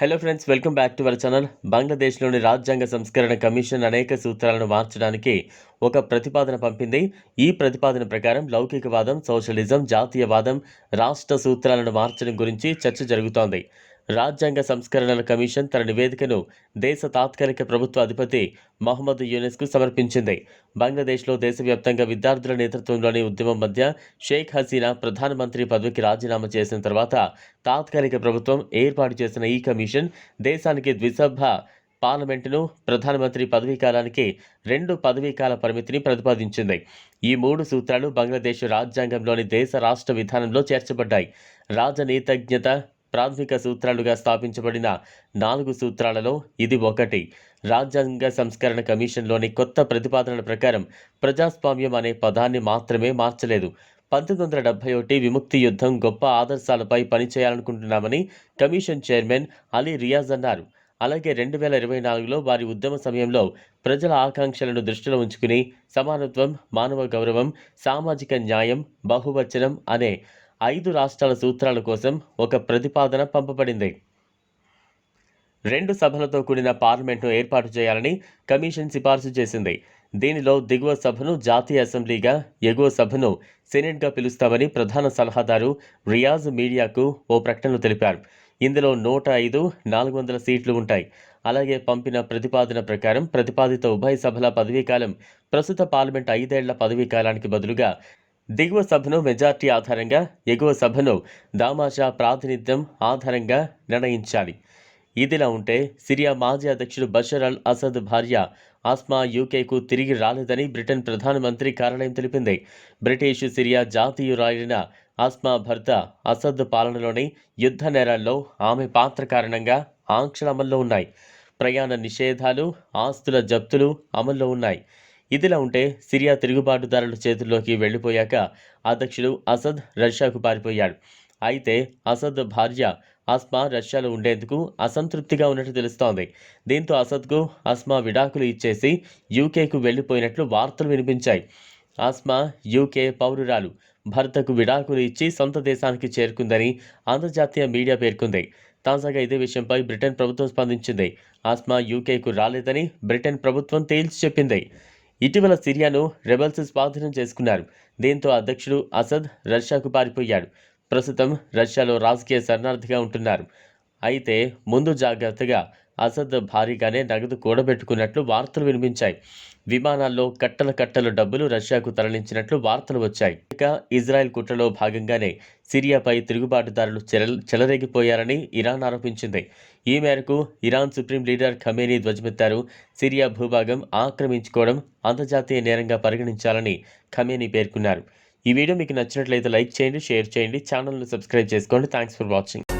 Hello friends welcome back to our channel బంగ్లాదేశ్లోని రాజ్యాంగ సంస్కరణ commission అనేక సూత్రాలను మార్చడానికి ఒక ప్రతిపాదన పంపింది. ఈ ప్రతిపాదన ప్రకారం లౌకికవాదం సోషలిజం జాతీయవాదం రాష్ట్ర సూత్రాలను మార్చడం గురించి చర్చ జరుగుతోంది. రాజ్యాంగ సంస్కరణల కమిషన్ తన నివేదికను దేశ తాత్కాలిక ప్రభుత్వ అధిపతి మహమ్మద్ యునెస్కు సమర్పించింది. బంగ్లాదేశ్లో దేశవ్యాప్తంగా విద్యార్థుల నేతృత్వంలోని ఉద్యమం మధ్య షేక్ హసీనా ప్రధానమంత్రి పదవికి రాజీనామా చేసిన తర్వాత తాత్కాలిక ప్రభుత్వం ఏర్పాటు చేసిన ఈ కమిషన్ దేశానికి ద్విసభ పార్లమెంటును ప్రధానమంత్రి పదవీ కాలానికి రెండు పదవీ కాల పరిమితిని ప్రతిపాదించింది. ఈ మూడు సూత్రాలు బంగ్లాదేశ్ రాజ్యాంగంలోని దేశ రాష్ట్ర విధానంలో చేర్చబడ్డాయి. రాజనీతజ్ఞత ప్రాథమిక సూత్రాలుగా స్థాపించబడిన నాలుగు సూత్రాలలో ఇది ఒకటి. రాజ్యాంగ సంస్కరణ కమిషన్లోని కొత్త ప్రతిపాదనల ప్రకారం ప్రజాస్వామ్యం అనే పదాన్ని మాత్రమే మార్చలేదు. పంతొమ్మిది వందల డెబ్బై ఒకటి విముక్తి యుద్ధం గొప్ప ఆదర్శాలపై పనిచేయాలనుకుంటున్నామని కమిషన్ చైర్మన్ అలీ రియాజ్ అన్నారు. అలాగే రెండు వేల ఇరవై నాలుగులో వారి ఉద్యమ సమయంలో ప్రజల ఆకాంక్షలను దృష్టిలో ఉంచుకుని సమానత్వం మానవ గౌరవం సామాజిక న్యాయం బహువచనం అనే ఐదు రాష్ట్రాల సూత్రాల కోసం ఒక ప్రతిపాదన పంపబడింది. రెండు సభలతో కూడిన పార్లమెంట్ను ఏర్పాటు చేయాలని కమిషన్ సిఫార్సు చేసింది. దీనిలో దిగువ సభను జాతీయ అసెంబ్లీగా ఎగువ సభను సెనెట్గా పిలుస్తామని ప్రధాన సలహాదారు రియాజ్ మీడియాకు ఓ ప్రకటనలో తెలిపారు. ఇందులో నూట ఐదు నాలుగు వందల సీట్లు ఉంటాయి. అలాగే పంపిన ప్రతిపాదన ప్రకారం ప్రతిపాదిత ఉభయ సభల పదవీకాలం ప్రస్తుత పార్లమెంట్ ఐదేళ్ళ పదవీకాలానికి బదులుగా దిగువ సభను మెజార్టీ ఆధారంగా ఎగువ సభను దామాషా ప్రాతినిధ్యం ఆధారంగా నిర్ణయించాలి. ఇదిలా ఉంటే సిరియా మాజీ అధ్యక్షుడు బషర్ అల్ అసద్ భార్య ఆస్మా యూకేకు తిరిగి రాలేదని బ్రిటన్ ప్రధానమంత్రి కార్యాలయం తెలిపింది. బ్రిటిష్ సిరియా జాతీయురాలైన ఆస్మా భర్త అసద్ పాలనలోని యుద్ధ నేరాల్లో ఆమె పాత్ర కారణంగా ఆంక్షలు అమల్లో ఉన్నాయి. ప్రయాణ నిషేధాలు ఆస్తుల జప్తులు అమల్లో ఉన్నాయి. ఇదిలా ఉంటే సిరియా తిరుగుబాటుదారుల చేతుల్లోకి వెళ్ళిపోయాక అధ్యక్షుడు అసద్ రష్యాకు పారిపోయాడు. అయితే అసద్ భార్య అస్మా రష్యాలో ఉండేందుకు అసంతృప్తిగా ఉన్నట్టు తెలుస్తోంది. దీంతో అసద్కు అస్మా విడాకులు ఇచ్చేసి యూకేకు వెళ్ళిపోయినట్లు వార్తలు వినిపించాయి. ఆస్మా యూకే పౌరురాలు భర్తకు విడాకులు ఇచ్చి సొంత దేశానికి చేరుకుందని అంతర్జాతీయ మీడియా పేర్కొంది. తాజాగా ఇదే విషయంపై బ్రిటన్ ప్రభుత్వం స్పందించింది. ఆస్మా యూకేకు రాలేదని బ్రిటన్ ప్రభుత్వం తేల్చి చెప్పింది. ఇటీవల సిరియాను రెబల్స్ స్వాధీనం చేసుకున్నారు. దీంతో అధ్యక్షుడు అసద్ రష్యాకు పారిపోయాడు. ప్రస్తుతం రష్యాలో రాజకీయ శరణార్థిగా ఉంటున్నారు. అయితే ముందు జాగ్రత్తగా అసద్ భారీగానే నగదు కూడబెట్టుకున్నట్లు వార్తలు వినిపించాయి. విమానాల్లో కట్టల కట్టలు డబ్బులు రష్యాకు తరలించినట్లు వార్తలు వచ్చాయి. ఇక ఇజ్రాయెల్ కుట్రలో భాగంగానే సిరియాపై తిరుగుబాటుదారులు చెల చెలరేగిపోయారని ఇరాన్ ఆరోపించింది. ఈ మేరకు ఇరాన్ సుప్రీం లీడర్ ఖమేనీ ధ్వజమెత్తారు. సిరియా భూభాగం ఆక్రమించుకోవడం అంతర్జాతీయ నేరంగా పరిగణించాలని ఖమేనీ పేర్కొన్నారు. ఈ వీడియో మీకు నచ్చినట్లయితే లైక్ చేయండి షేర్ చేయండి ఛానల్ను సబ్స్క్రైబ్ చేసుకోండి. Thanks for watching.